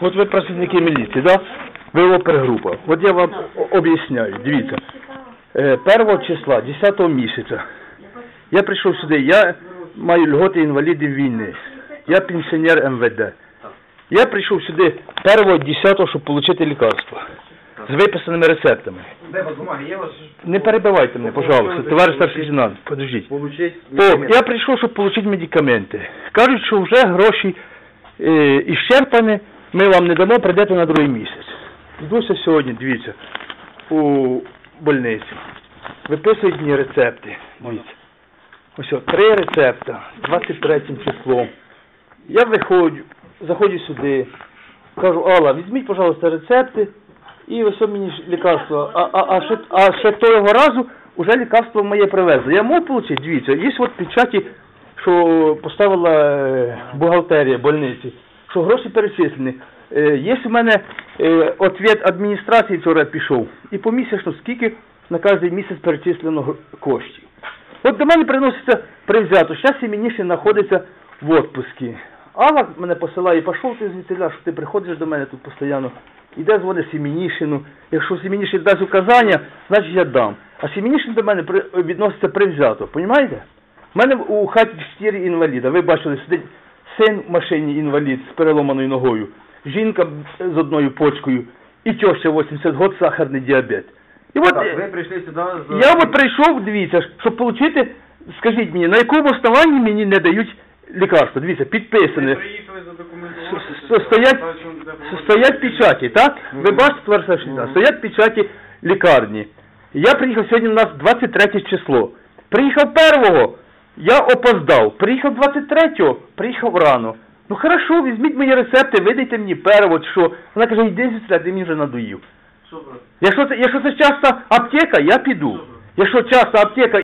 От ви працівники міліції, да? Ви опергрупа. От я вам об'ясняю, дивіться. Е, Першого числа, 10 місяця, я прийшов сюди, я маю льготи інвалідів війни. Я пенсіонер МВД. Я прийшов сюди 1 10 щоб отримати лікарство. З виписаними рецептами. Не перебивайте мене, пожалуйста, товариш старший лейтенант, подождіть. О, я прийшов, щоб отримати медикаменти. Кажуть, що вже гроші е, іщерпані, ми вам не дамо, прийдете на другий місяць. Йдуся сьогодні, дивіться, у больницю. Виписують мені рецепти. Дивіться. Ось о, три рецепта, 23 числом. Я виходжу, заходжу сюди, кажу, Алла, візьміть, пожалуйста, рецепти і ось мені лікарство. А, а, а, ще, а ще того разу вже лікарство моє привезли. Я можу отримати? Дивіться, є от печаті, що поставила е, бухгалтерія больниці, що гроші перечислені. Е, Є у мене е, ответ адміністрації вчора пішов. І помісячно скільки на кожен місяць перечислено коштів. От до мене приноситься привзято. Зараз іменішин знаходиться в отпуску. Алла мене посилає, пішов ти звідтиля, що ти приходиш до мене тут постійно. Іде дзвонить Сімінішину. Якщо Сімінішин дасть указання, значить я дам. А Сімінішин до мене відноситься привзято, розумієте? У мене у хаті чотири інваліда. Ви бачили, сидить син в машині інвалід з переломаною ногою, жінка з одною почкою і теща 80 років сахарний діабет. І от, Так, ви прийшли сюди за... я от прийшов, дивіться, щоб отримати, скажіть мені, на якому основанні мені не дають лікарства? Дивіться, підписане. Стоять, стоять печаті, так? Ви бачите, товариш Сашин, стоять печаті лікарні. Я приїхав сьогодні у нас 23 число. Приїхав першого, я опоздав. Приїхав 23-го, приїхав рано. Ну хорошо, візьміть мені рецепти, видайте мені перевод, що. Вона каже, йди сюди, ти мені вже надоїв. Якщо це, якщо це часто аптека, я піду. Якщо часто аптека